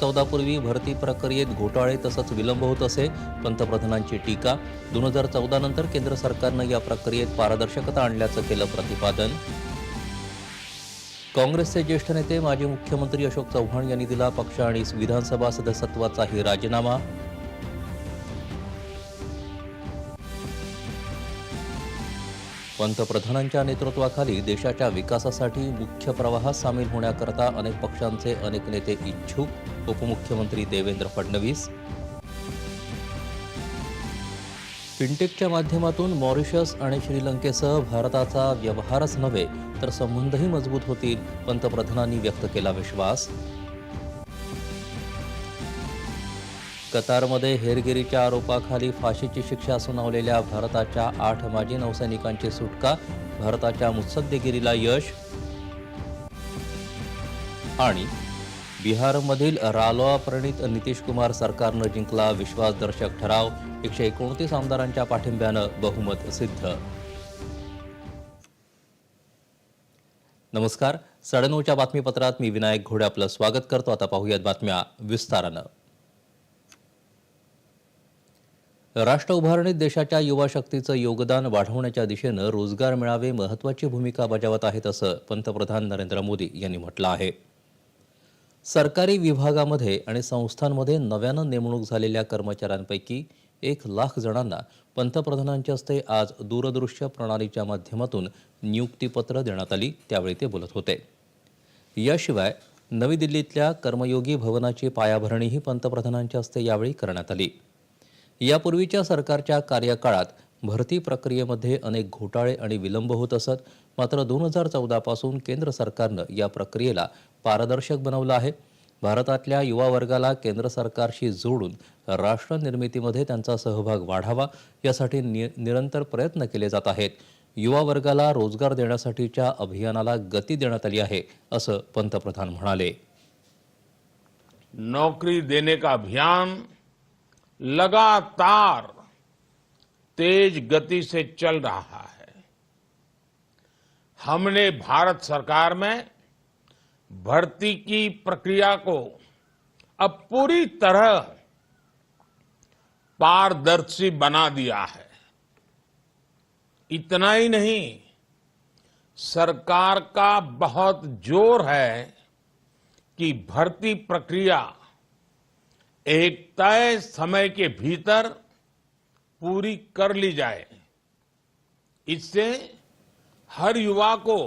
चौदापूर्वी भरती प्रक्रियेत घोटाळे तसंच विलंब होत असे पंतप्रधानांची टीका. दोन हजार चौदा नंतर केंद्र सरकारनं या प्रक्रियेत पारदर्शकता आणल्याचं केलं प्रतिपादन. काँग्रेसचे ज्येष्ठ नेते माजी मुख्यमंत्री अशोक चव्हाण यांनी दिला पक्ष आणि विधानसभा सदस्यत्वाचाही राजीनामा. पंतप्रधानांच्या नेतृत्वाखाली देशाच्या विकासासाठी मुख्य प्रवाहात सामील होण्याकरता अनेक पक्षांचे अनेक नेते इच्छुक उपमुख्यमंत्री देवेंद्र फडणवीस. फिनटेकच्या माध्यमातून मॉरिशस आणि श्रीलंकेसह भारताचा व्यवहारच नव्हे तर संबंधही मजबूत होतील पंतप्रधानांनी व्यक्त केला विश्वास. कतारमध्ये हेरगिरीच्या आरोपाखाली फाशीची शिक्षा सुनावलेल्या भारताच्या आठ माजी नौसैनिकांची सुटका भारताच्या मुत्सद्देगिरीला यश आणि बिहारमधील रालोआ प्रणित नितीश कुमार सरकारनं जिंकला विश्वासदर्शक ठराव एकशे एकोणतीस आमदारांच्या पाठिंब्यानं बहुमत सिद्ध. नमस्कार साडेनऊच्या बातमीपत्रात मी विनायक घोडे आपलं स्वागत करतो. आता पाहूयात बातम्या विस्तारानं. राष्ट्र उभारणीत देशाच्या युवा शक्तीचं योगदान वाढवण्याच्या दिशेनं रोजगार मिळावे महत्त्वाची भूमिका बजावत आहेत असं पंतप्रधान नरेंद्र मोदी यांनी म्हटलं आहे. सरकारी विभागामध्ये आणि संस्थांमध्ये नव्यानं नेमणूक झालेल्या कर्मचाऱ्यांपैकी एक लाख जणांना पंतप्रधानांच्या हस्ते आज दूरदृश्य प्रणालीच्या माध्यमातून नियुक्तीपत्र देण्यात आली त्यावेळी ते बोलत होते. याशिवाय नवी दिल्लीतल्या कर्मयोगी भवनाची पायाभरणीही पंतप्रधानांच्या हस्ते यावेळी करण्यात आली. यापूर्वीच्या सरकारच्या कार्यकाळात भरती प्रक्रियेमध्ये अनेक घोटाळे आणि विलंब होत असत. मात्र दोन हजार चौदापासून केंद्र सरकारनं या प्रक्रियेला पारदर्शक बनवलं आहे. भारतातल्या युवा वर्गाला केंद्र सरकारशी जोडून राष्ट्र निर्मितीमध्ये त्यांचा सहभाग वाढावा यासाठी नि निरंतर प्रयत्न केले जात आहेत. युवा वर्गाला रोजगार देण्यासाठीच्या अभियानाला गती देण्यात आली आहे असं पंतप्रधान म्हणाले. नौकरी देने का अभियान? लगातार तेज गति से चल रहा है। हमने भारत सरकार में भर्ती की प्रक्रिया को अब पूरी तरह पारदर्शी बना दिया है। इतना ही नहीं, सरकार का बहुत ज़ोर है कि भर्ती प्रक्रिया एक तय समय के भीतर पूरी कर ली जाए। इससे हर युवा को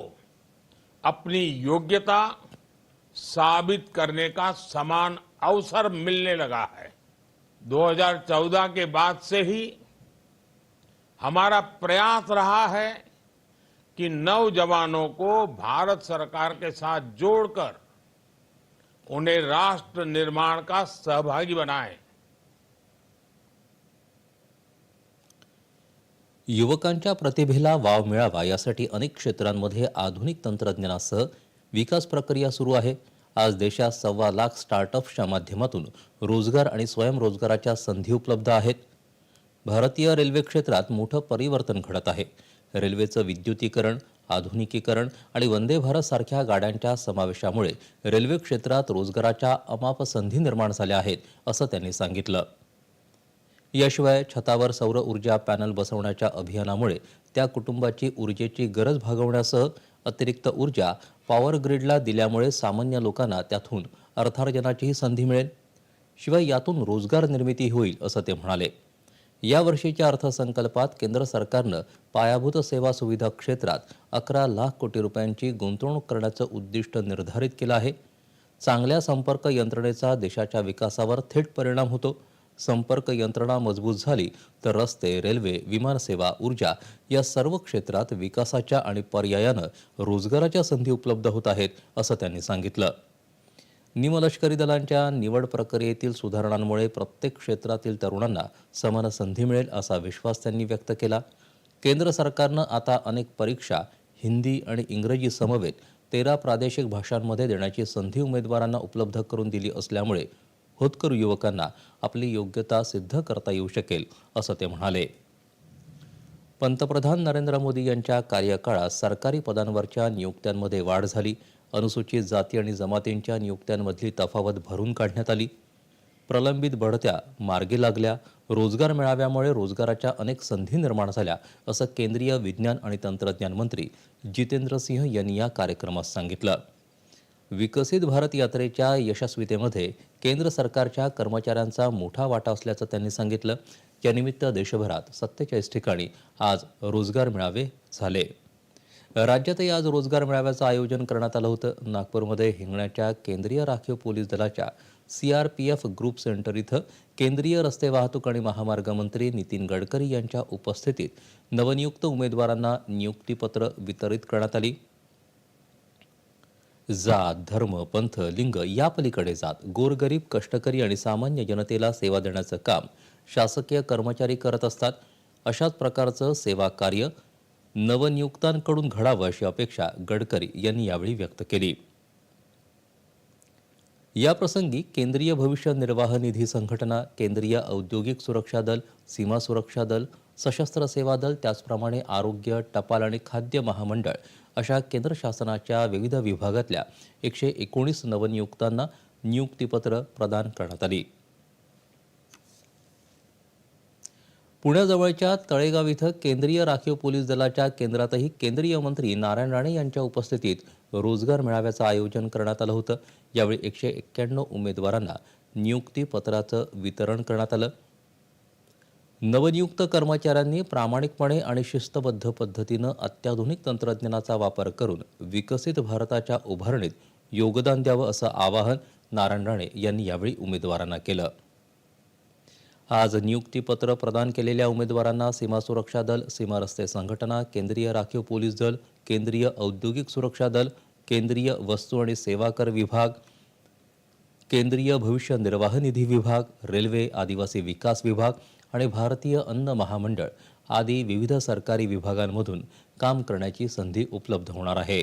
अपनी योग्यता साबित करने का समान अवसर मिलने लगा है। 2014 के बाद से ही हमारा प्रयास रहा है कि नौजवानों को भारत सरकार के साथ जोड़कर उन्हें राष्ट्र निर्माण का सहभागी बनाएं। युवकांच्या प्रतिभेला वाव मिळावा यासाठी अनेक क्षेत्रांमध्ये आधुनिक तंत्रज्ञानासह विकास प्रक्रिया सुरू आहे. आज देशात सव्वा लाख स्टार्टअप्सच्या माध्यमातून रोजगार आणि स्वयंरोजगाराच्या संधी उपलब्ध आहेत. भारतीय रेल्वे क्षेत्रात मोठं परिवर्तन घडत आहे. रेल्वेचं विद्युतीकरण आधुनिकीकरण आणि वंदे भारतसारख्या गाड्यांच्या समावेशामुळे रेल्वे क्षेत्रात रोजगाराच्या अमाप संधी निर्माण झाल्या आहेत असं त्यांनी सांगितलं. याशिवाय छतावर सौर ऊर्जा पॅनल बसवण्याच्या अभियानामुळे त्या कुटुंबाची ऊर्जेची गरज भागवण्यासह अतिरिक्त ऊर्जा पॉवर ग्रिडला दिल्यामुळे सामान्य लोकांना त्यातून अर्थार्जनाचीही संधी मिळेल. शिवाय यातून रोजगार निर्मिती होईल असं ते म्हणाले. या वर्षीच्या अर्थसंकल्पात केंद्र सरकारनं पायाभूत सेवा सुविधा क्षेत्रात अकरा लाख कोटी रुपयांची गुंतवणूक करण्याचं उद्दिष्ट निर्धारित केलं आहे. चांगल्या संपर्क यंत्रणेचा देशाच्या विकासावर थेट परिणाम होतो. संपर्क यंत्रणा मजबूत झाली तर रस्ते रेल्वे विमानसेवा ऊर्जा या सर्व क्षेत्रात विकासाच्या आणि पर्यायानं रोजगाराच्या संधी उपलब्ध होत आहेत असं त्यांनी सांगितलं. निमलष्करी दलांच्या निवड प्रक्रियेतील सुधारणांमुळे प्रत्येक क्षेत्रातील तरुणांना समान संधी मिळेल असा विश्वास त्यांनी व्यक्त केला. केंद्र सरकारनं आता अनेक परीक्षा हिंदी आणि इंग्रजी समवेत तेरा प्रादेशिक भाषांमध्ये देण्याची संधी उमेदवारांना उपलब्ध करून दिली असल्यामुळे होतकरू युवकांना आपली योग्यता सिद्ध करता येऊ शकेल असं ते म्हणाले. पंतप्रधान नरेंद्र मोदी यांच्या कार्यकाळात सरकारी पदांवरच्या नियुक्त्यांमध्ये वाढ झाली. अनुसूचित जाती आणि जमातींच्या नियुक्त्यांमधली तफावत भरून काढण्यात आली. प्रलंबित बढत्या मार्गी लागल्या रोजगार मेळाव्यामुळे रोजगाराच्या अनेक संधी निर्माण झाल्या असं केंद्रीय विज्ञान आणि तंत्रज्ञान मंत्री जितेंद्र सिंह यांनी या कार्यक्रमात सांगितलं. विकसित भारत यात्रेच्या यशस्वीतेमध्ये केंद्र सरकारच्या कर्मचाऱ्यांचा मोठा वाटा असल्याचं त्यांनी सांगितलं. यानिमित्त देशभरात सत्तेचाळीस ठिकाणी आज रोजगार मेळावे झाले. राज्यातही आज रोजगार मेळाव्याचं आयोजन करण्यात आलं होतं. नागपूरमध्ये हिंगण्याच्या केंद्रीय राखीव पोलीस दलाच्या C R P F group centre इथं केंद्रीय रस्ते वाहतूक आणि महामार्ग मंत्री नितीन गडकरी यांच्या उपस्थितीत नवनियुक्त उमेदवारांना नियुक्तीपत्र वितरित करण्यात आली. जात धर्म पंथ लिंग या पलीकडे जात. गोरगरीब कष्टकरी आणि सामान्य जनतेला सेवा देण्याचं काम शासकीय कर्मचारी करत असतात. अशाच प्रकारचं सेवा कार्य नवनियुक्तांकडून घडावं अशी अपेक्षा गडकरी यांनी यावेळी व्यक्त केली. याप्रसंगी केंद्रीय भविष्य निर्वाह निधी संघटना केंद्रीय औद्योगिक सुरक्षा दल सीमा सुरक्षा दल सशस्त्र सेवा दल त्याचप्रमाणे आरोग्य टपाल आणि खाद्य महामंडळ अशा केंद्र शासनाच्या विविध विभागातल्या एकशे एकोणीस नवनियुक्तांना नियुक्तीपत्र प्रदान करण्यात आली. पुण्याजवळच्या तळेगाव इथं केंद्रीय राखीव पोलीस दलाच्या केंद्रातही केंद्रीय मंत्री नारायण राणे यांच्या उपस्थितीत रोजगार मेळाव्याचं आयोजन करण्यात आलं होतं. यावेळी एकशे एक्क्याण्णव उमेदवारांना नियुक्तीपत्राचं वितरण करण्यात आलं. नवनियुक्त कर्मचाऱ्यांनी प्रामाणिकपणे आणि शिस्तबद्ध पद्धतीनं अत्याधुनिक तंत्रज्ञानाचा वापर करून विकसित भारताच्या उभारणीत योगदान द्यावं असं आवाहन नारायण राणे यांनी यावेळी उमेदवारांना केलं. आज नियुक्तीपत्र प्रदान केलेल्या उमेदवारांना सीमा सुरक्षा दल सीमा रस्ते संघटना केंद्रीय राखीव पोलीस दल केंद्रीय औद्योगिक सुरक्षा दल केंद्रीय वस्तू आणि सेवा कर विभाग केंद्रीय भविष्य निर्वाह निधी विभाग रेल्वे आदिवासी विकास विभाग आणि भारतीय अन्न महामंडळ आदी विविध सरकारी विभागांमधून काम करण्याची संधी उपलब्ध होणार आहे.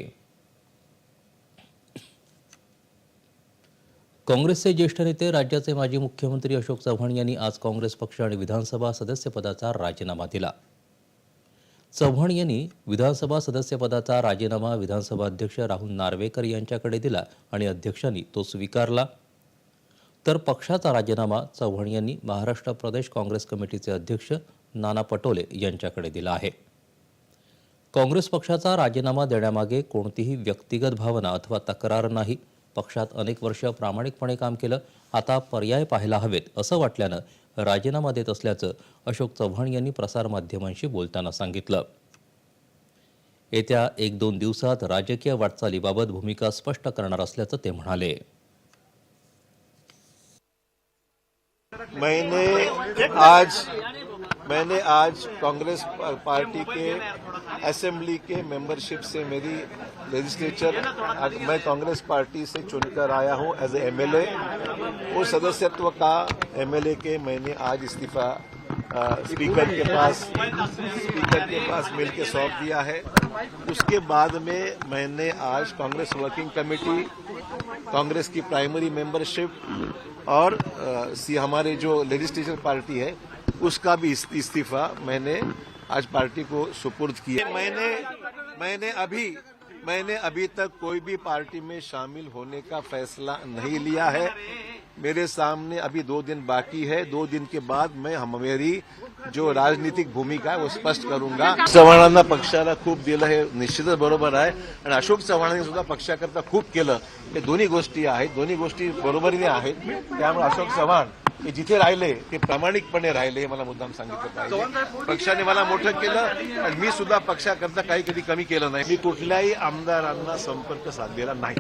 काँग्रेसचे ज्येष्ठ नेते राज्याचे माजी मुख्यमंत्री अशोक चव्हाण यांनी आज काँग्रेस पक्ष आणि विधानसभा सदस्यपदाचा राजीनामा दिला. चव्हाण यांनी विधानसभा सदस्यपदाचा राजीनामा विधानसभा अध्यक्ष राहुल नार्वेकर यांच्याकडे दिला आणि अध्यक्षांनी तो स्वीकारला. तर पक्षाचा राजीनामा चव्हाण यांनी महाराष्ट्र प्रदेश काँग्रेस कमिटीचे अध्यक्ष नाना पटोले यांच्याकडे दिला आहे. काँग्रेस पक्षाचा राजीनामा देण्यामागे कोणतीही व्यक्तिगत भावना अथवा तक्रार नाही. पक्षात अनेक वर्ष प्रामाणिकपणे काम केलं आता पर्याय पाहायला हवेत असं वाटल्यानं राजीनामा देत असल्याचं अशोक चव्हाण यांनी प्रसारमाध्यमांशी बोलताना सांगितलं. येत्या एक दोन दिवसात राजकीय वाटचालीबाबत भूमिका स्पष्ट करणार असल्याचं ते म्हणाले. मैंने आज मैंने आज कांग्रेस पार्टी के असेंबली के मेंबरशिप से मेरी लेजिस्लेचर मैं कांग्रेस पार्टी से चुनकर आया हूँ एज ए एमएलए वो सदस्यत्व का एमएलए के मैंने आज इस्तीफा स्पीकर के पास स्पीकर के पास मिल के सौंप दिया है। उसके बाद में मैंने आज कांग्रेस वर्किंग कमेटी कांग्रेस की प्राइमरी मेंबरशिप और अ, सी हमारे जो लेजिस्लेचर पार्टी है उसका भी इस्तीफा मैंने आज पार्टी को सुपुर्द किया। मैंने मैंने अभी मैंने अभी तक कोई भी पार्टी में शामिल होने का फैसला नहीं लिया है। मेरे सामने अभी दो दिन बाकी है। दो दिन के बाद मैं मेरी जो राजनीतिक भूमिका आहे वो स्पष्ट करूँगा। चव्हाणांना पक्षाला खूप दिलं हे, निश्चितच बरोबर आहे. आणि अशोक चव्हाणांनी सुद्धा पक्षाकरता खूप केलं. हे दोन्ही गोष्टी आहेत. दोन्ही गोष्टी आहेत. त्यामुळे अशोक चव्हाण मी जिथे राहिले ते प्रामाणिकपणे राहिले हे मला मुद्दाम सांगितलं पाहिजे. पक्षाने मला मोठं केलं आणि मी सुद्धा पक्षाकरता काही कधी कमी केलं नाही. मी कुठल्याही आमदारांना संपर्क साधलेला नाही.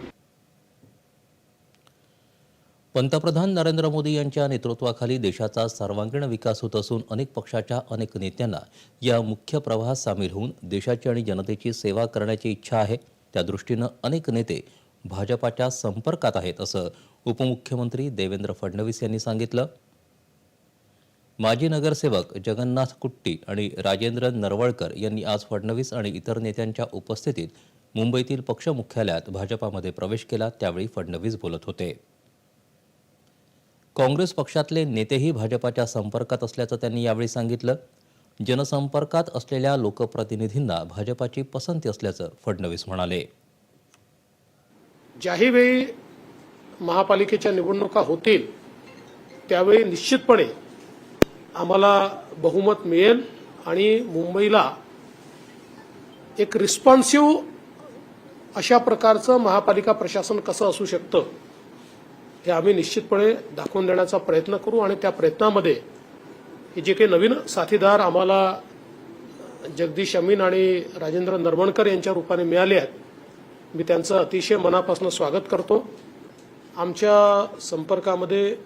पंतप्रधान नरेंद्र मोदी यांच्या नेतृत्वाखाली देशाचा सर्वांगीण विकास होत असून अनेक पक्षाच्या अनेक नेत्यांना या मुख्य प्रवाहात सामील होऊन देशाची आणि जनतेची सेवा करण्याची इच्छा आहे. त्यादृष्टीनं अनेक नेते भाजपाच्या संपर्कात आहेत असं उपमुख्यमंत्री देवेंद्र फडणवीस यांनी सांगितलं माजी नगरसेवक जगन्नाथ कुट्टी आणि राजेंद्र नरवळकर यांनी आज फडणवीस आणि इतर नेत्यांच्या उपस्थितीत मुंबईतील पक्ष मुख्यालयात भाजपामध्ये प्रवेश केला त्यावेळी फडणवीस बोलत होते. काँग्रेस पक्षातले नेतेही भाजपाच्या संपर्कात असल्याचं त्यांनी यावेळी सांगितलं. जनसंपर्कात असलेल्या लोकप्रतिनिधींना भाजपाची पसंती असल्याचं फडणवीस म्हणाले. ज्याही वेळी महापालिकेच्या निवडणुका होतील त्यावेळी निश्चितपणे आम्हाला बहुमत मिळेल आणि मुंबईला एक रिस्पॉन्सिव्ह अशा प्रकारचं महापालिका प्रशासन कसं असू शकतं हे आम्ही निश्चितपणे दाखवून देण्याचा प्रयत्न करू आणि त्या प्रयत्नामध्ये हे जे काही नवीन साथीदार आम्हाला जगदीश अमीन आणि राजेंद्र नरवणकर यांच्या रूपाने मिळाले आहेत मी त्यांचं अतिशय मनापासून स्वागत करतो. आमच्या संपर्कामध्ये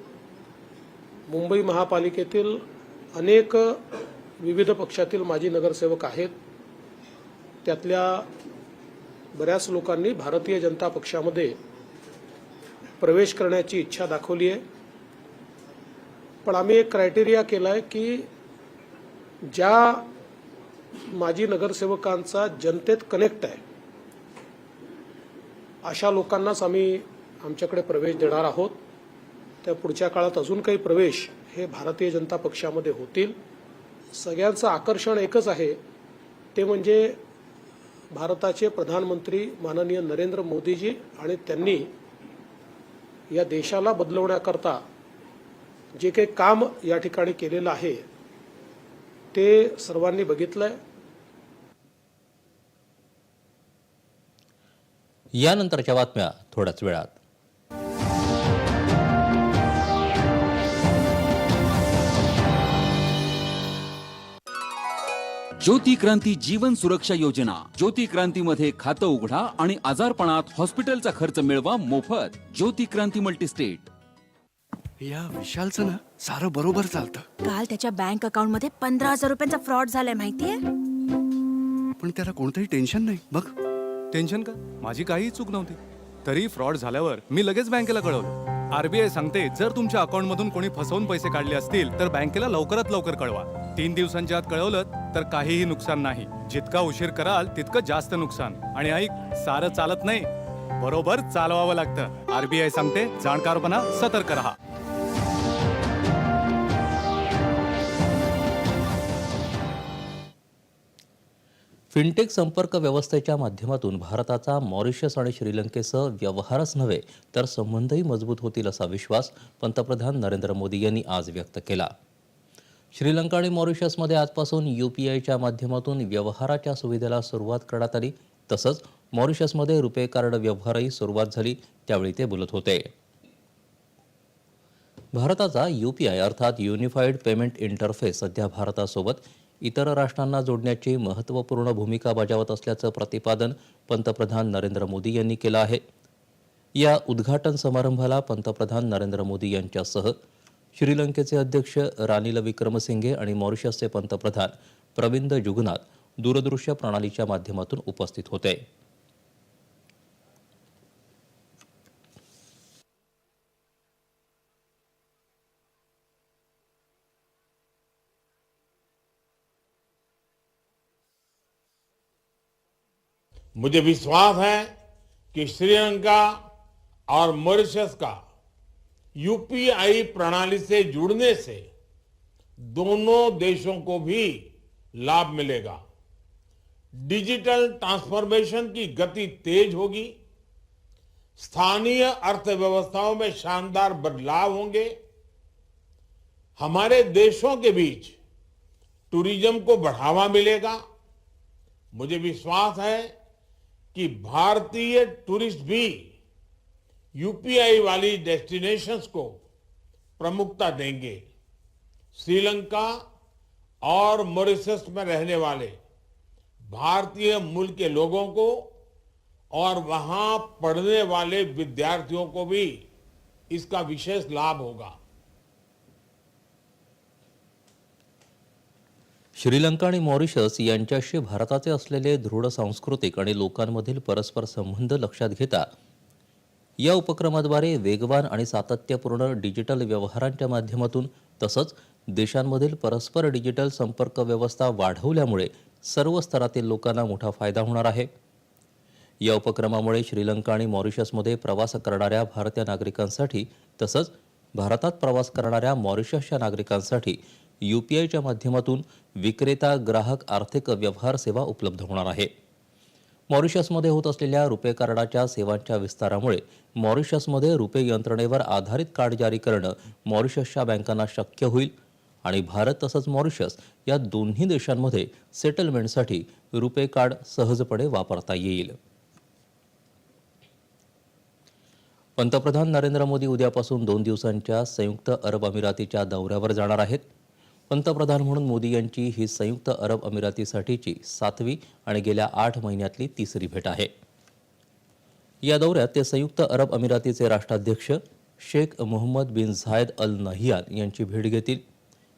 मुंबई महापालिकेतील अनेक विविध पक्षातील माजी नगरसेवक आहेत. त्यातल्या बऱ्याच लोकांनी भारतीय जनता पक्षामध्ये प्रवेश करण्याची इच्छा दाखवली आहे. पण आम्ही एक क्रायटेरिया केला आहे की ज्या माजी नगरसेवकांचा जनतेत कनेक्ट आहे अशा लोकांनाच आम्ही आमच्याकडे प्रवेश देणार आहोत. त्या पुढच्या काळात अजून काही प्रवेश हे भारतीय जनता पक्षामध्ये होतील. सगळ्यांचं आकर्षण एकच आहे. ते म्हणजे भारताचे प्रधानमंत्री माननीय नरेंद्र मोदीजी आणि त्यांनी या देशाला बदलवण्याकरता जे काही काम या ठिकाणी केलेलं आहे ते सर्वांनी बघितलंय. यानंतरच्या बातम्या थोड्याच वेळात. ज्योती क्रांती जीवन सुरक्षा योजना. ज्योती क्रांतीमध्ये खातं उघडा आणि आजारपणात हॉस्पिटलचा खर्च मिळवा मोफत. ज्योती क्रांती मल्टीस्टेट. या विशालचं ना सारं बरोबर चालतं. काल त्याच्या बँक अकाउंटमध्ये पंधरा हजार रुपयांचा फ्रॉड झालाय माहितीये? पण त्याला कोणतंही टेन्शन नाही. बघ. टेन्शन का? माझी काहीही चूक नव्हती. तरी फ्रॉड झाल्यावर मी लगेच बँकेला कळवलं. आरबीआय सांगते जर तुमच्या अकाउंटमधून कोणी फसवून पैसे काढले असतील तर बँकेला लवकरात लवकर कळवा. तीन दिवसांच्या आत कळवलं तर काहीही नुकसान नाही. जितका उशीर कराल तितकं जास्त नुकसान. आणि ऐक सारं चालत नाही. बरोबर चालवावं लागतं. आरबीआय सांगते जाणकारपणा सतर्क राहा. फिनटेक संपर्क व्यवस्थेच्या माध्यमातून भारताचा मॉरिशस आणि श्रीलंकेसह व्यवहारच नव्हे तर संबंधही मजबूत होतील असा विश्वास पंतप्रधान नरेंद्र मोदी यांनी आज व्यक्त केला. श्रीलंका आणि मॉरिशसमध्ये आजपासून यू पी आयच्या माध्यमातून व्यवहाराच्या सुविधेला सुरुवात करण्यात आली. तसंच मॉरिशसमध्ये रुपे कार्ड व्यवहारही सुरुवात झाली त्यावेळी ते बोलत होते. भारताचा यू पी आय अर्थात युनिफाईड पेमेंट इंटरफेस सध्या भारतासोबत इतर राष्ट्रांना जोडण्याची महत्त्वपूर्ण भूमिका बजावत असल्याचं प्रतिपादन पंतप्रधान नरेंद्र मोदी यांनी केलं आहे. या उद्घाटन समारंभाला पंतप्रधान नरेंद्र मोदी यांच्यासह श्रीलंकेचे अध्यक्ष रानिल विक्रमसिंघे आणि मॉरिशसचे पंतप्रधान प्रविंद जुगनाथ दूरदृश्य प्रणालीच्या माध्यमातून उपस्थित होते. मुझे विश्वास है कि श्रीलंका और मॉरिशस का यूपीआई प्रणाली से जुड़ने से दोनों देशों को भी लाभ मिलेगा। डिजिटल ट्रांसफॉर्मेशन की गति तेज होगी। स्थानीय अर्थव्यवस्थाओं में शानदार बदलाव होंगे। हमारे देशों के बीच टूरिज़्म को बढ़ावा मिलेगा। मुझे विश्वास है कि भारतीय टूरिस्ट भी यूपीआई वाली डेस्टिनेशंस को प्रमुखता देंगे। श्रीलंका और मॉरिशस में रहने वाले भारतीय मूल के लोगों को और वहाँ पढ़ने वाले विद्यार्थियों को भी इसका विशेष लाभ होगा। श्रीलंका आणि मॉरिशस यांच्याशी भारताचे असलेले दृढ सांस्कृतिक आणि लोकांमधील परस्पर संबंध लक्षात घेता या उपक्रमाद्वारे वेगवान आणि सातत्यपूर्ण डिजिटल व्यवहारांच्या माध्यमातून तसंच देशांमधील परस्पर डिजिटल संपर्क व्यवस्था वाढवल्यामुळे सर्व स्तरातील लोकांना मोठा फायदा होणार आहे. या उपक्रमामुळे श्रीलंका आणि मॉरिशसमध्ये प्रवास करणाऱ्या भारतीय नागरिकांसाठी तसंच भारतात प्रवास करणाऱ्या मॉरिशसच्या नागरिकांसाठी यूपीआयच्या माध्यमातून विक्रेता ग्राहक आर्थिक व्यवहार सेवा उपलब्ध होणार आहे. मॉरिशसमध्ये होत असलेल्या रुपे कार्डाच्या सेवांच्या विस्तारामुळे मॉरिशसमध्ये रुपे यंत्रणेवर आधारित कार्ड जारी करणं मॉरिशसच्या बँकांना शक्य होईल आणि भारत तसंच मॉरिशस या दोन्ही देशांमध्ये सेटलमेंटसाठी रुपे कार्ड सहजपणे वापरता येईल. पंतप्रधान नरेंद्र मोदी उद्यापासून दोन दिवसांच्या संयुक्त अरब अमिरातीच्या दौऱ्यावर जाणार आहेत. पंतप्रधान म्हणून मोदी यांची ही संयुक्त अरब अमिरातीसाठीची सातवी आणि गेल्या आठ महिन्यातली तिसरी भेट आहे. या दौऱ्यात ते संयुक्त अरब अमिरातीचे राष्ट्राध्यक्ष शेख मोहम्मद बिन झायद अल नहियान यांची भेट घेतील.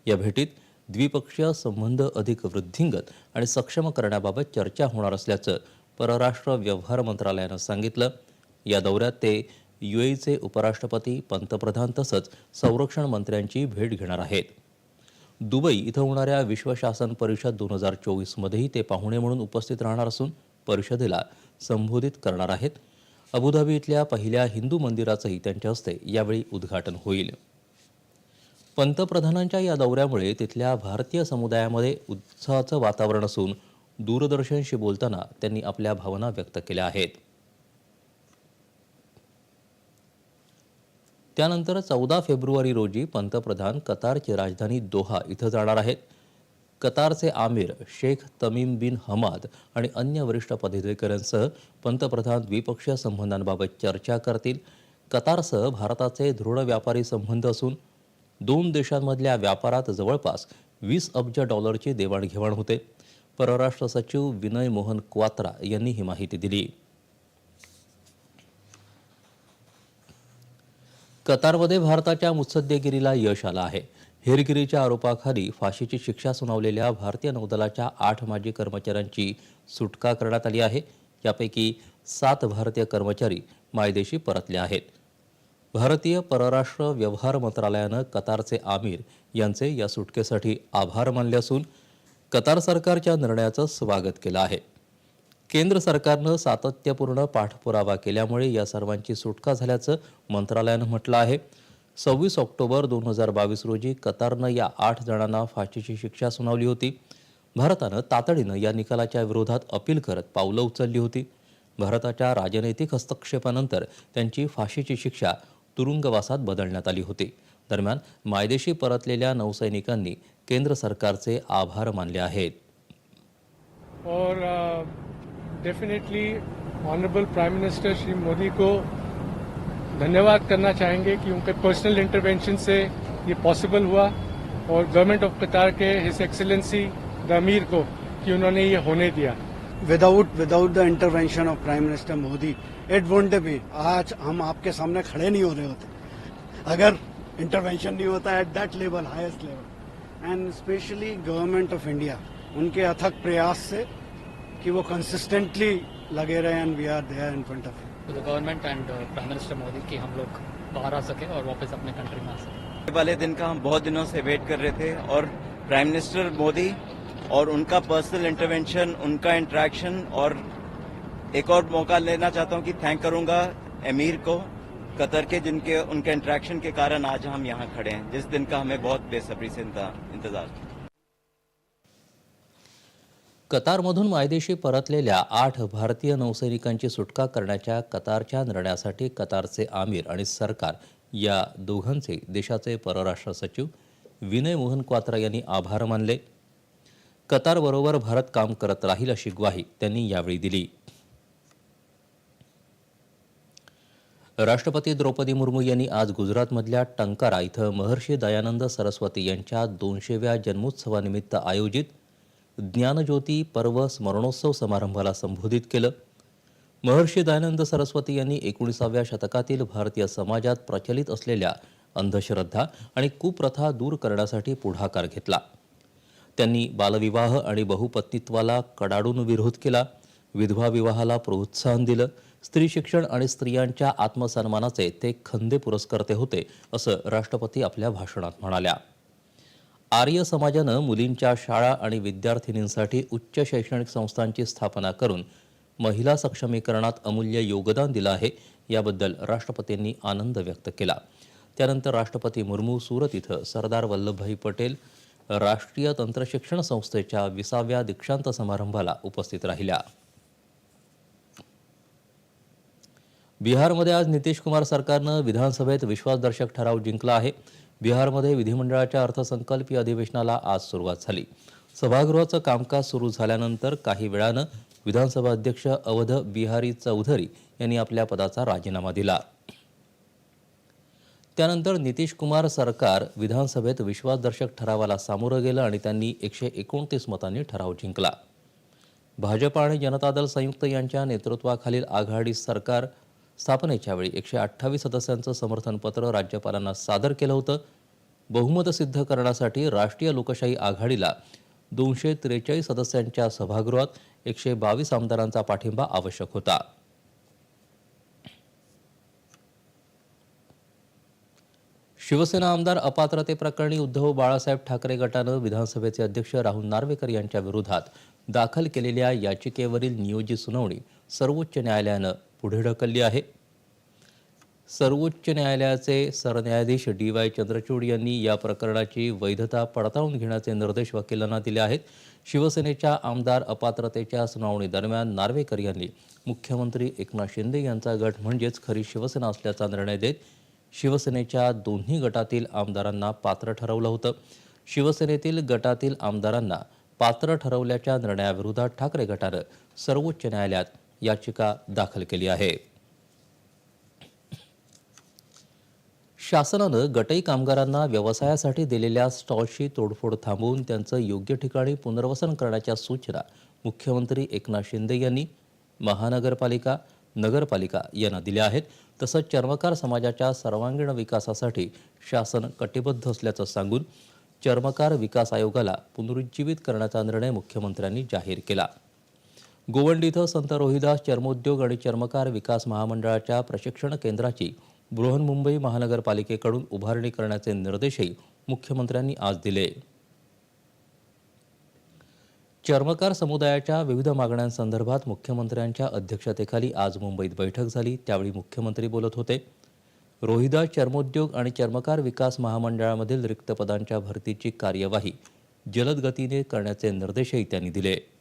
या भेटीत द्विपक्षीय संबंध अधिक वृद्धिंगत आणि सक्षम करण्याबाबत चर्चा होणार असल्याचं परराष्ट्र व्यवहार मंत्रालयानं सांगितलं. या दौऱ्यात ते युएईचे उपराष्ट्रपती पंतप्रधान तसंच संरक्षण मंत्र्यांची भेट घेणार आहेत. दुबई इथं होणाऱ्या विश्व शासन परिषद दोन हजार चोवीसमध्येही ते पाहुणे म्हणून उपस्थित राहणार असून परिषदेला संबोधित करणार आहेत. अबुधाबी इथल्या पहिल्या हिंदू मंदिराचंही त्यांच्या हस्ते यावेळी उद्घाटन होईल. पंतप्रधानांच्या या दौऱ्यामुळे तिथल्या भारतीय समुदायामध्ये उत्साहाचं वातावरण असून दूरदर्शनशी बोलताना त्यांनी आपल्या भावना व्यक्त केल्या आहेत. त्यानंतर चौदा फेब्रुवारी रोजी पंतप्रधान कतारची राजधानी दोहा इथं जाणार आहेत. कतारचे आमिर शेख तमीम बिन हमाद आणि अन्य वरिष्ठ पदाधिकाऱ्यांसह पंतप्रधान द्विपक्षीय संबंधांबाबत चर्चा करतील. कतारसह भारताचे दृढ व्यापारी संबंध असून दोन देशांमधल्या व्यापारात जवळपास वीस अब्ज डॉलरची देवाणघेवाण होते. परराष्ट्र सचिव विनय मोहन क्वात्रा यांनी ही माहिती दिली. कतारमध्ये भारताच्या मुत्सद्देगिरीला यश आलं आहे. हेरगिरीच्या आरोपाखाली फाशीची शिक्षा सुनावलेल्या भारतीय नौदलाच्या आठ माजी कर्मचाऱ्यांची सुटका करण्यात आली आहे. यापैकी सात भारतीय कर्मचारी मायदेशी परतले आहेत. भारतीय परराष्ट्र व्यवहार मंत्रालयानं कतारचे आमिर यांचे या सुटकेसाठी आभार मानले असून कतार सरकारच्या निर्णयाचं स्वागत केलं आहे. केंद्र सरकारनं सातत्यपूर्ण पाठपुरावा केल्यामुळे या सर्वांची सुटका झाल्याचं मंत्रालयानं म्हटलं आहे. सव्वीस ऑक्टोबर दोन हजार बावीस रोजी कतारनं या आठ जणांना फाशीची शिक्षा सुनावली होती. भारतानं तातडीनं या निकालाच्या विरोधात अपील करत पावलं उचलली होती. भारताच्या राजनैतिक हस्तक्षेपानंतर त्यांची फाशीची शिक्षा तुरुंगवासात बदलण्यात आली होती. दरम्यान मायदेशी परतलेल्या नौसैनिकांनी केंद्र सरकारचे आभार मानले आहेत. और definitely honourable prime minister Shri Modi को धन्यवाद करना चाहेंगे कि उनके पर्सनल इंटरवेंशन से ये पॉसिबल हुआ और गवर्नमेंट ऑफ़ कतार के हिज एक्सेलेंसी द अमीर को कि उन्होंने ये होने दिया। Without without the intervention of prime minister Modi it won't be आज हम आपके सामने खड़े नहीं हो रहे होते। अगर इंटरवेंशन नहीं होता at that level highest level and specially government of India उनके अथक प्रयास से कि वो कंसिस्टेंटली लगे रहे and we are there in front of to the government and prime minister Modi कि हम लोग बाहर आ सके और वापस अपने कंट्री में आ सके। वाले दिन का हम बहुत दिनों से वेट कर रहे थे और प्राइम मिनिस्टर मोदी और उनका पर्सनल इंटरवेंशन उनका इंटरेक्शन और एक और मौका लेना चाहता हूँ कि थैंक करूँगा अमीर को कतर के जिनके उनके इंटरेक्शन के कारण आज हम यहाँ खड़े हैं। जिस दिन का हमें बहुत बेसब्री से इंतज़ार इंतज़ार। था कतारमधून मायदेशी परतलेल्या आठ भारतीय नौसैनिकांची सुटका करण्याच्या कतारच्या निर्णयासाठी कतारचे आमिर आणि सरकार या दोघांचे देशाचे परराष्ट्र सचिव विनय मोहन क्वात्रा यांनी आभार मानले. कतारबरोबर भारत काम करत राहील अशी ग्वाही त्यांनी यावेळी दिली. राष्ट्रपती द्रौपदी मुर्मू यांनी आज गुजरातमधल्या टंकारा इथं महर्षी दयानंद सरस्वती यांच्या दोनशेव्या जन्मोत्सवानिमित्त आयोजित ज्ञानज्योती पर्व स्मरणोत्सव समारंभाला संबोधित केलं. महर्षी दयानंद सरस्वती यांनी एकोणीसाव्या शतकातील भारतीय समाजात प्रचलित असलेल्या अंधश्रद्धा आणि कुप्रथा दूर करण्यासाठी पुढाकार घेतला. त्यांनी बालविवाह आणि बहुपत्नीत्वाला कडाडून विरोध केला विधवा विवाहाला प्रोत्साहन दिलं स्त्री शिक्षण आणि स्त्रियांच्या आत्मसन्मानाचे ते खंदे पुरस्कर्ते होते असं राष्ट्रपती आपल्या भाषणात म्हणाल्या. आर्य समाजानं मुलींच्या शाळा आणि विद्यार्थिनींसाठी उच्च शैक्षणिक संस्थांची स्थापना करून महिला सक्षमीकरणात अमूल्य योगदान दिलं आहे याबद्दल राष्ट्रपतींनी आनंद व्यक्त केला. त्यानंतर राष्ट्रपती मुर्मू सुरत इथं सरदार वल्लभभाई पटेल राष्ट्रीय तंत्रशिक्षण संस्थेच्या विसाव्या दीक्षांत समारंभाला उपस्थित राहिल्या. बिहारमध्ये आज नितीश कुमार सरकारनं विधानसभेत विश्वासदर्शक ठराव जिंकला आहे. बिहारमध्ये विधिमंडळाच्या अर्थसंकल्पीय अधिवेशनाला आज सुरुवात झाली. सभागृहाचं कामकाज सुरू झाल्यानंतर काही वेळानं विधानसभा अध्यक्ष अवध बिहारी चौधरी यांनी आपल्या पदाचा राजीनामा दिला. त्यानंतर नितीश कुमार सरकार विधानसभेत विश्वासदर्शक ठरावाला सामोरं गेलं आणि त्यांनी एकशे एकोणतीस मतांनी ठराव जिंकला. भाजप आणि जनता दल संयुक्त यांच्या नेतृत्वाखालील आघाडी सरकार स्थापनेच्या वेळी एकशे अठ्ठावीस सदस्यांचं समर्थनपत्र राज्यपालांना सादर केलं होतं. बहुमत सिद्ध करण्यासाठी राष्ट्रीय लोकशाही आघाडीला दोनशे त्रेचाळीस सदस्यांच्या सभागृहात एकशे बावीस आमदारांचा पाठिंबा आवश्यक होता. शिवसेना आमदार अपात्रतेप्रकरणी उद्धव बाळासाहेब ठाकरे गटानं विधानसभेचे अध्यक्ष राहुल नार्वेकर यांच्या विरोधात दाखल केलेल्या याचिकेवरील नियोजित सुनावणी सर्वोच्च न्यायालयानं पुढे ढकलली आहे. सर्वोच्च न्यायालयाचे सरन्यायाधीश डी वाय चंद्रचूड यांनी या प्रकरणाची वैधता पडताळून घेण्याचे निर्देश वकिलांना दिले आहेत. शिवसेनेच्या आमदार अपात्रतेच्या सुनावणी दरम्यान नार्वेकर यांनी मुख्यमंत्री एकनाथ शिंदे यांचा गट म्हणजेच खरी शिवसेना असल्याचा निर्णय देत शिवसेनेच्या दोन्ही गटातील आमदारांना पात्र ठरवलं होतं. शिवसेनेतील गटातील आमदारांना पात्र ठरवल्याच्या निर्णयाविरोधात ठाकरे गटानं सर्वोच्च न्यायालयात याचिका दाखल केली आहे. शासनानं गटई कामगारांना व्यवसायासाठी दिलेल्या स्टॉल्सची तोडफोड थांबवून त्यांचं योग्य ठिकाणी पुनर्वसन करण्याच्या सूचना मुख्यमंत्री एकनाथ शिंदे यांनी महानगरपालिका नगरपालिका यांना दिल्या आहेत. तसंच चर्मकार समाजाच्या सर्वांगीण विकासासाठी शासन कटिबद्ध असल्याचं सांगून चर्मकार विकास आयोगाला पुनरुज्जीवित करण्याचा निर्णय मुख्यमंत्र्यांनी जाहीर केला. गोवंडी इथं संत रोहिदास चर्मोद्योग आणि चर्मकार विकास महामंडळाच्या प्रशिक्षण केंद्राची बृहन्मुंबई महानगरपालिकेकडून उभारणी करण्याचे निर्देशही मुख्यमंत्र्यांनी आज दिले. चर्मकार समुदायाच्या विविध मागण्यांसंदर्भात मुख्यमंत्र्यांच्या अध्यक्षतेखाली आज मुंबईत बैठक झाली. त्यावेळी मुख्यमंत्री बोलत होते. रोहिदास चर्मोद्योग आणि चर्मकार विकास महामंडळामधील रिक्त पदांच्या भरतीची कार्यवाही जलद गतीने करण्याचे निर्देशही त्यांनी दिले.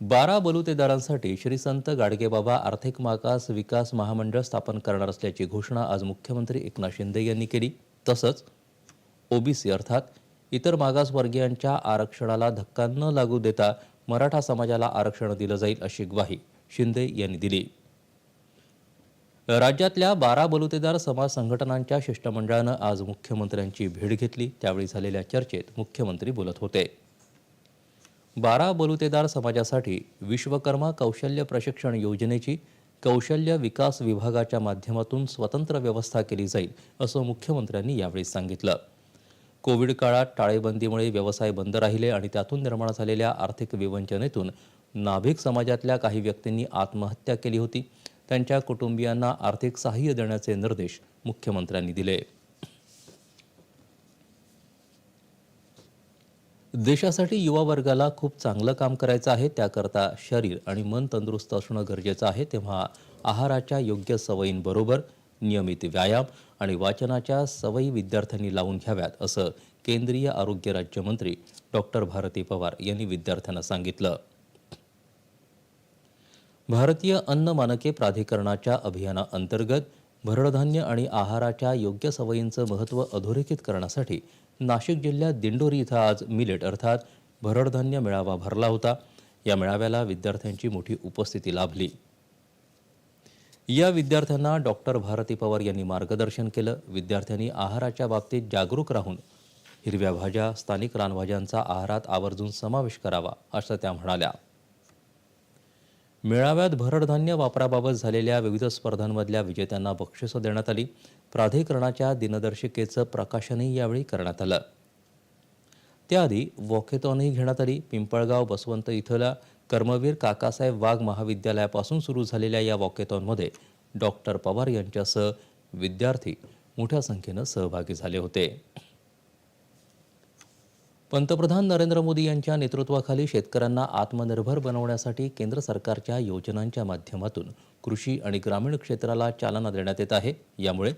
बारा बलुतेदारांसाठी श्री संत गाडगेबाबा आर्थिक मागास विकास महामंडळ स्थापन करणार असल्याची घोषणा आज मुख्यमंत्री एकनाथ शिंदे यांनी केली. तसंच ओबीसी अर्थात इतर मागासवर्गीयांच्या आरक्षणाला धक्का न लागू देता मराठा समाजाला आरक्षण दिलं जाईल अशी ग्वाही शिंदे यांनी दिली. राज्यातल्या बारा बलुतेदार समाज संघटनांच्या शिष्टमंडळानं आज मुख्यमंत्र्यांची भेट घेतली. त्यावेळी झालेल्या चर्चेत मुख्यमंत्री बोलत होते. बारा बलुतेदार समाजासाठी विश्वकर्मा कौशल्य प्रशिक्षण योजनेची कौशल्य विकास विभागाच्या माध्यमातून स्वतंत्र व्यवस्था केली जाईल असं मुख्यमंत्र्यांनी यावेळी सांगितलं. कोविड काळात टाळेबंदीमुळे व्यवसाय बंद राहिले आणि त्यातून निर्माण झालेल्या आर्थिक विवंचनेतून नाभिक समाजातल्या काही व्यक्तींनी आत्महत्या केली होती. त्यांच्या कुटुंबियांना आर्थिक सहाय्य देण्याचे निर्देश मुख्यमंत्र्यांनी दिले. देशासाठी युवा वर्गाला खूप चांगलं काम करायचं आहे त्याकरता शरीर आणि मन तंदुरुस्त असणं गरजेचं आहे तेव्हा आहाराच्या योग्य सवयींबरोबर नियमित व्यायाम आणि वाचनाच्या सवयी विद्यार्थ्यांनी लावून घ्याव्यात असं केंद्रीय आरोग्य राज्यमंत्री डॉक्टर भारती पवार यांनी विद्यार्थ्यांना सांगितलं. भारतीय अन्न मानके प्राधिकरणाच्या अभियानाअंतर्गत भरडधान्य आणि आहाराच्या योग्य सवयींचं महत्त्व अधोरेखित करण्यासाठी नाशिक जिल्ह्यात दिंडोरी इथं आज मिलेट अर्थात भरडधान्य मेळावा भरला होता. या मेळाव्याला विद्यार्थ्यांची मोठी उपस्थिती लाभली. या विद्यार्थ्यांना डॉक्टर भारती पवार यांनी मार्गदर्शन केलं. विद्यार्थ्यांनी आहाराच्या बाबतीत जागरूक राहून हिरव्या भाज्या स्थानिक रानभाज्यांचा आहारात आवर्जून समावेश करावा असं त्या म्हणाल्या. मेळाव्यात भरडधान्य वापराबाबत झालेल्या विविध स्पर्धांमधल्या विजेत्यांना बक्षिसं देण्यात आली. प्राधिकरणाच्या दिनदर्शिकेचं प्रकाशनही यावेळी करण्यात आलं. त्याआधी वॉकेथॉनही घेण्यात आली. पिंपळगाव बसवंत इथला कर्मवीर काकासाहेब वाघ महाविद्यालयापासून सुरू झालेल्या या वॉकेथॉनमध्ये डॉक्टर पवार यांच्यासह विद्यार्थी मोठ्या संख्येनं सहभागी झाले होते. पंतप्रधान नरेंद्र मोदी यांच्या नेतृत्वाखाली शेतकऱ्यांना आत्मनिर्भर बनवण्यासाठी केंद्र सरकारच्या योजनांच्या माध्यमातून कृषी आणि ग्रामीण क्षेत्राला चालना देण्यात येत आहे. यामुळे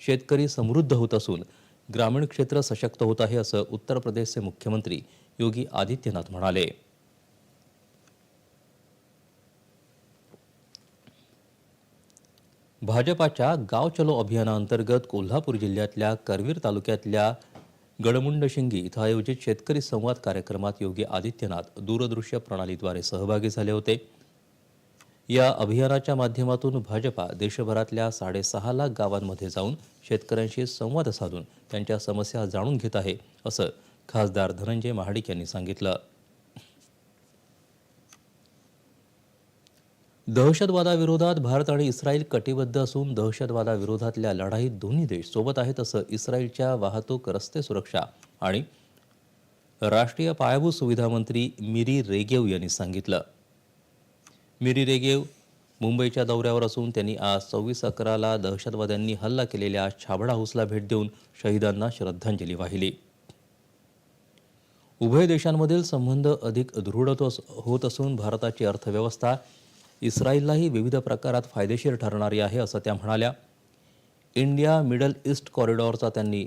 शेतकरी समृद्ध होत असून ग्रामीण क्षेत्र सशक्त होत आहे असं उत्तर प्रदेशचे मुख्यमंत्री योगी आदित्यनाथ म्हणाले. भाजपाच्या गाव चलो अभियानाअंतर्गत कोल्हापूर जिल्ह्यातल्या करवीर तालुक्यातल्या गडमुंड शिंगी इथं आयोजित शेतकरी संवाद कार्यक्रमात योगी आदित्यनाथ दूरदृश्य प्रणालीद्वारे सहभागी झाले होते. या अभियानाच्या माध्यमातून भाजपा देशभरातल्या साडेसहा लाख गावांमध्ये जाऊन शेतकऱ्यांशी संवाद साधून त्यांच्या समस्या जाणून घेत आहे असं खासदार धनंजय महाडिक यांनी सांगितलं. दहशतवादाविरोधात भारत आणि इस्रायल कटिबद्ध असून दहशतवादाविरोधातल्या लढाईत दोन्ही देश सोबत आहेत असं इस्रायलच्या वाहतूक रस्ते सुरक्षा आणि राष्ट्रीय पायाभूत सुविधा मंत्री मिरी रेगेव यांनी सांगितलं. मिरी रेगेव मुंबईच्या दौऱ्यावर असून त्यांनी आज सव्वीस अकराला दहशतवाद्यांनी हल्ला केलेल्या छाबडा हाऊसला भेट देऊन शहीदांना श्रद्धांजली वाहिली. उभय देशांमधील संबंध अधिक दृढ होत- होत असून भारताची अर्थव्यवस्था इस्रायललाही विविध प्रकारात फायदेशीर ठरणारी आहे असं त्या म्हणाल्या. इंडिया मिडल ईस्ट कॉरिडॉरचा त्यांनी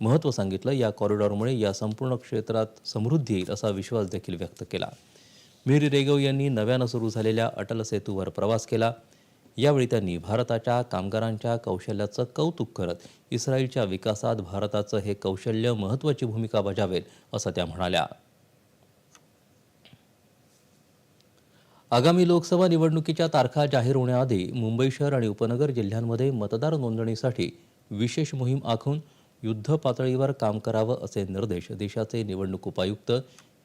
महत्त्व सांगितलं. या कॉरिडॉरमुळे या संपूर्ण क्षेत्रात समृद्धी येईल असा विश्वास देखील व्यक्त केला. मिरी रेगव यांनी नव्यानं सुरू झालेल्या अटल सेतूवर प्रवास केला. यावेळी त्यांनी भारताच्या कामगारांच्या कौशल्याचं कौतुक करत इस्रायलच्या विकासात भारताचं हे कौशल्य महत्त्वाची भूमिका बजावेल असं त्या म्हणाल्या. आगामी लोकसभा निवडणुकीच्या तारखा जाहीर होण्याआधी मुंबई शहर आणि उपनगर जिल्ह्यांमध्ये मतदार नोंदणीसाठी विशेष मोहीम आखून युद्ध पातळीवर काम करावं असे निर्देश देशाचे निवडणूक उपायुक्त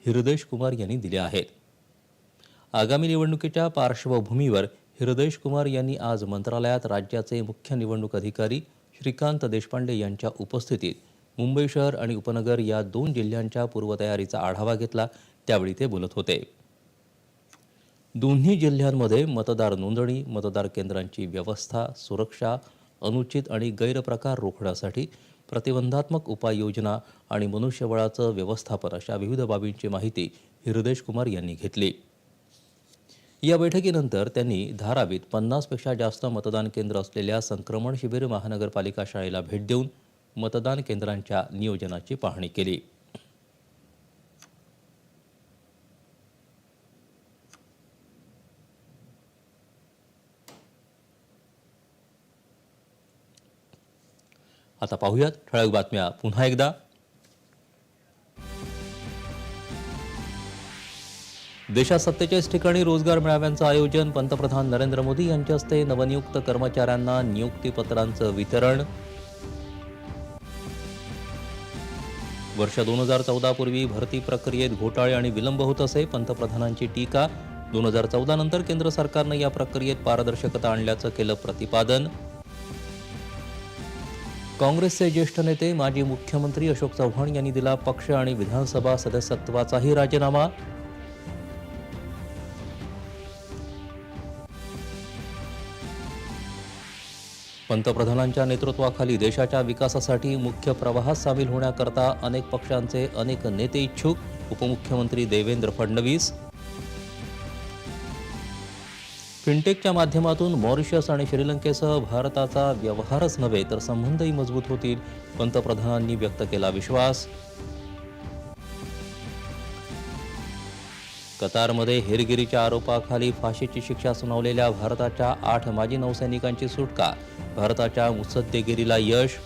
हिरदेश कुमार यांनी दिले आहेत. आगामी निवडणुकीच्या पार्श्वभूमीवर हिरदेश कुमार यांनी आज मंत्रालयात राज्याचे मुख्य निवडणूक अधिकारी श्रीकांत देशपांडे यांच्या उपस्थितीत मुंबई शहर आणि उपनगर या दोन जिल्ह्यांच्या पूर्वतयारीचा आढावा घेतला त्यावेळी ते बोलत होते. दोन्ही जिल्ह्यांमध्ये मतदार नोंदणी मतदार केंद्रांची व्यवस्था सुरक्षा अनुचित आणि गैरप्रकार रोखण्यासाठी प्रतिबंधात्मक उपाययोजना आणि मनुष्यबळाचं व्यवस्थापन अशा विविध बाबींची माहिती हिरदेश कुमार यांनी घेतली. या बैठकीनंतर त्यांनी धारावीत पन्नासपेक्षा जास्त मतदान केंद्र असलेल्या संक्रमण शिबिर महानगरपालिका शाळेला भेट देऊन मतदान केंद्रांच्या नियोजनाची पाहणी केली. आता पाहूयात. ठळक बातम्या पुन्हा एकदा. देशात सत्तेचाळीस ठिकाणी रोजगार मेळाव्यांचं आयोजन. पंतप्रधान नरेंद्र मोदी यांच्या हस्ते नवनियुक्त कर्मचाऱ्यांना नियुक्तीपत्रांचं वितरण. वर्ष दोन हजार चौदा पूर्वी भरती प्रक्रियेत घोटाळे आणि विलंब होत असे. पंतप्रधानांची टीका दोन हजार चौदा नंतर केंद्र सरकारनं या प्रक्रियेत पारदर्शकता आणल्याचं केलं प्रतिपादन. काँग्रेसचे ज्येष्ठ नेते माजी मुख्यमंत्री अशोक चव्हाण यांनी दिला पक्ष आणि विधानसभा सदस्यत्वाचाही राजीनामा. पंतप्रधानांच्या नेतृत्वाखाली देशाच्या विकासासाठी मुख्य प्रवाहात सामील होण्याकरता अनेक पक्षांचे अनेक नेते इच्छुक. उपमुख्यमंत्री देवेंद्र फडणवीस फिनटेकच्या माध्यमातून मॉरिशस आणि श्रीलंकेसह भारताचा व्यवहारच नव्हे तर संबंधही मजबूत होतील पंतप्रधानांनी व्यक्त केला विश्वास. कतारमध्ये हेरगिरीच्या आरोपाखाली फाशीची शिक्षा सुनावलेल्या भारताच्या आठ माजी नौसैनिकांची सुटका भारताच्या मुत्सद्देगिरीला यश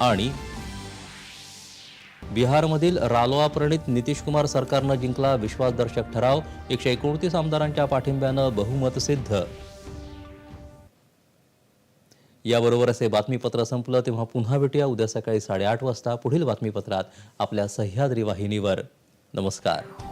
आणि बिहारमधील रालोआ प्रणित नितीश कुमार सरकारनं जिंकला विश्वासदर्शक ठराव. एकशे एकोणतीस आमदारांच्या पाठिंब्यानं बहुमत सिद्ध याबरोबर असे बातमीपत्र संपलं तेव्हा पुन्हा भेटूया उद्या सकाळी साडेआठ वाजता पुढील बातमीपत्रात आपल्या सह्याद्री वाहिनीवर. नमस्कार.